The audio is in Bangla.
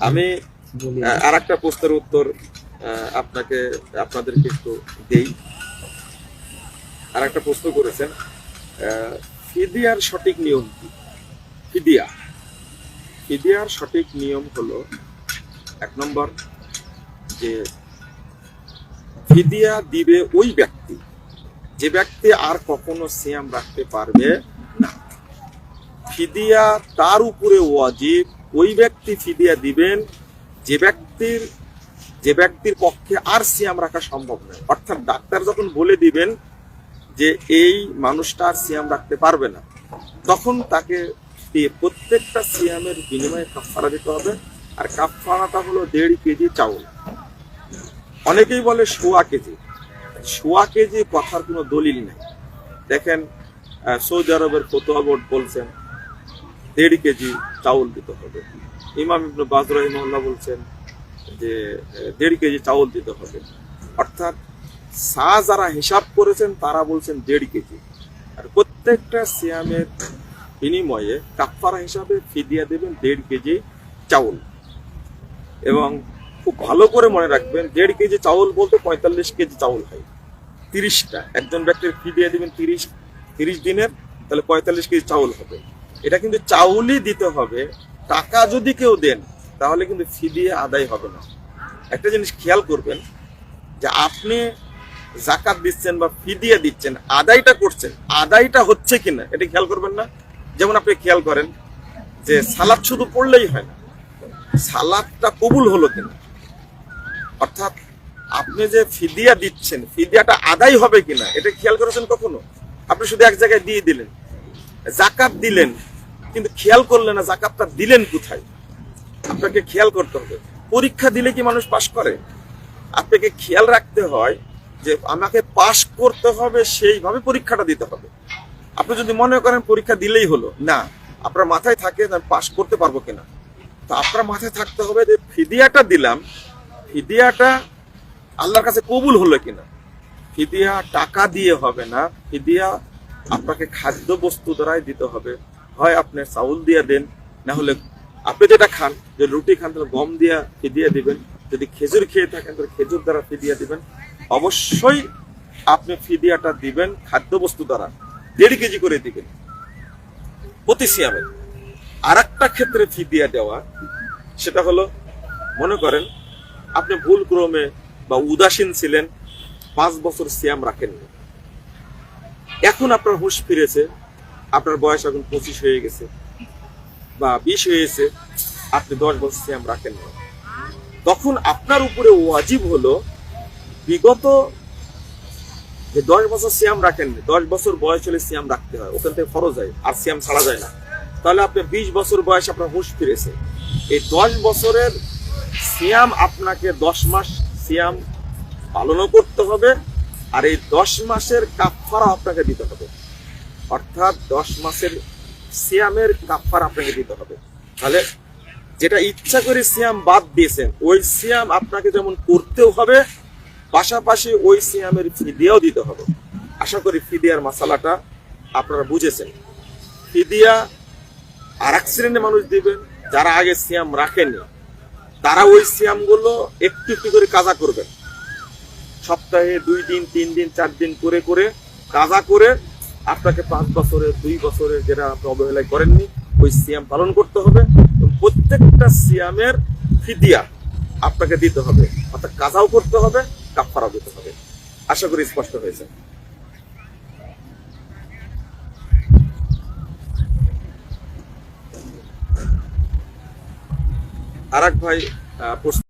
আমি আর একটা প্রশ্নের উত্তর আপনাকে আপনাদেরকে একটু দেই। আর একটা প্রশ্ন করেছেন ফিদিয়ার সঠিক নিয়ম কি? ফিদিয়া। ফিদিয়ার সঠিক নিয়ম হলো এক নম্বর যে ফিদিয়া দিবে ওই ব্যক্তি যে ব্যক্তি আর কখনো সিয়াম রাখতে পারবে ফিদিয়া, তার উপরে ওয়াজিব। ওই ব্যক্তি ফিদিয়া দিবেন, যে ব্যক্তির যে ব্যক্তির পক্ষে আর সিয়াম রাখা সম্ভব নয়। অর্থাৎ ডাক্তার যখন বলে দিবেন যে এই মানুষটা আর সিয়াম রাখতে পারবে না, তখন তাকে প্রত্যেকটা সিয়ামের বিনিময়ে কাফারা দিতে হবে। আর কাফারাটা হলো দেড় কেজি চাউল। অনেকেই বলে সোয়া কেজি। সোয়া কেজি কথার কোনো দলিল নেই। দেখেন সৌদি আরবের ফতোয়া বোর্ড বলছেন দেড় কেজি চাউল দিতে হবে। ইমাম ইবনু বাজ রহিমউল্লাহ বলছেন যে দেড় কেজি চাউল দিতে হবে। অর্থাৎ সা যারা হিসাব করেছেন, তারা বলছেন দেড় কেজি। আর প্রত্যেকটা সিয়ামের বিনিময়ে কাফারা হিসাবে ফিদিয়া দেবেন দেড় কেজি চাউল। এবং খুব ভালো করে মনে রাখবেন, দেড় কেজি চাউল বলতে পঁয়তাল্লিশ কেজি চাউল হয়। তিরিশটা। একজন ব্যক্তির ফিদিয়া দেবেন তিরিশ তিরিশ দিনের, তাহলে পঁয়তাল্লিশ কেজি চাউল হবে। এটা কিন্তু চাউলই দিতে হবে। টাকা যদি কেউ দেন, তাহলে কিন্তু ফিদিয়া আদায় হবে না। একটা জিনিস খেয়াল করবেন, যে আপনি জাকাত দিচ্ছেন বা ফিদিয়া দিচ্ছেন, আদায়টা করছেন, আদায়টা হচ্ছে কিনা, এটা খেয়াল করবেন না? যেমন আপনি খেয়াল করেন, যে সালাদ শুধু পড়লেই হয় না, সালাদটা কবুল হলো কিনা? অর্থাৎ আপনি যে ফিদিয়া দিচ্ছেন ফিদিয়াটা আদায় হবে কিনা, এটা খেয়াল করেছেন কখনো? আপনি শুধু এক জায়গায় দিয়ে দিলেন। জাকাত দিলেন, কিন্তু খেয়াল করলেন না জাকাতটা দিলেন কোথায়। আপনাকে খেয়াল করতে হবে। পরীক্ষা দিলে কি মানুষ পাশ করে? আপনাকে খেয়াল রাখতে হয় যে আমাকে পাশ করতে হবে, সেইভাবে পরীক্ষাটা দিতে হবে। আপনি যদি মনে করেন পরীক্ষা দিলেই হলো, না, আপনার মাথায় থাকে আমি পাশ করতে পারব কিনা। তো আপনার মাথায় থাকতে হবে যে ফিদিয়াটা দিলাম, ফিদিয়াটা আল্লাহর কাছে কবুল হলো কিনা। ফিদিয়া টাকা দিয়ে হবে না, ফিদিয়া আপনাকে খাদ্য বস্তু দ্বারাই দিতে হবে। হয় আপনি চাউল দিয়ে দেন, না হলে আপনি যেটা খান, যে রুটি খান, তাহলে গম দিয়া ফিদিয়া দিবেন। যদি খেজুর খেয়ে থাকেন, তাহলে খেজুর দ্বারা ফিদিয়া দিবেন। অবশ্যই আপনি ফিদিয়াটা দিবেন খাদ্য বস্তু দ্বারা। দেড় কেজি করে দিবেন। প্রতি সিয়ামে। আর একটা ক্ষেত্রে ফিদিয়া দেওয়া, সেটা হলো, মনে করেন, আপনি ভুল ক্রমে বা উদাসীন ছিলেন, পাঁচ বছর সিয়াম রাখেননি। এখন আপনার হুঁশ ফিরেছে, আপনার বয়স এখন পঁচিশ হয়ে গেছে বা বিশ হয়েছে, আপনি দশ বছর সিয়াম রাখেন না। তখন আপনার উপরে ওয়াজিব হলো, বিগত যে দশ বছর সিয়াম রাখেননি দশ বছর বয়স হলে সিয়াম রাখতে হয়, ওখান থেকে ফরজ হয়, আর সিয়াম ছাড়া যায় না। তাহলে আপনি বিশ বছর বয়স আপনার হুঁশ ফিরেছে। এই দশ বছরের সিয়াম আপনাকে দশ মাস সিয়াম পালনও করতে হবে আর এই দশ মাসের কাফারা আপনাকে দিতে হবে। অর্থাৎ দশ মাসের সিয়ামের কাফার আপনাকে দিতে হবে। তাহলে যেটা ইচ্ছা করে সিয়াম বাদ দিয়েছেন, ওই সিয়াম আপনাকে যেমন করতেও হবে, পাশাপাশি ওই সিয়ামের ফিদিয়াও দিতে হবে। আশা করি ফিদিয়ার মশালাটা আপনারা বুঝেছেন। ফিদিয়া আর এক শ্রেণির মানুষ দিবেন, যারা আগে সিয়াম রাখেনি তারা ওই সিয়ামগুলো একটু একটু করে কাজা করবেন। সপ্তাহে দুই দিন, তিন দিন, চার দিন করে করে কাজা করে আপনাকে পাঁচ বছরের, দুই বছরের যেটা আপনি অবহেলায় করেননি, ওই সিয়াম পালন করতে হবে। এবং প্রত্যেকটা সিয়ামের ফিদিয়া আপনাকে দিতে হবে। অর্থাৎ কাজাও করতে হবে কাফারাও দিতে হবে। আশা করি স্পষ্ট হয়েছে। আর ভাই প্রশ্ন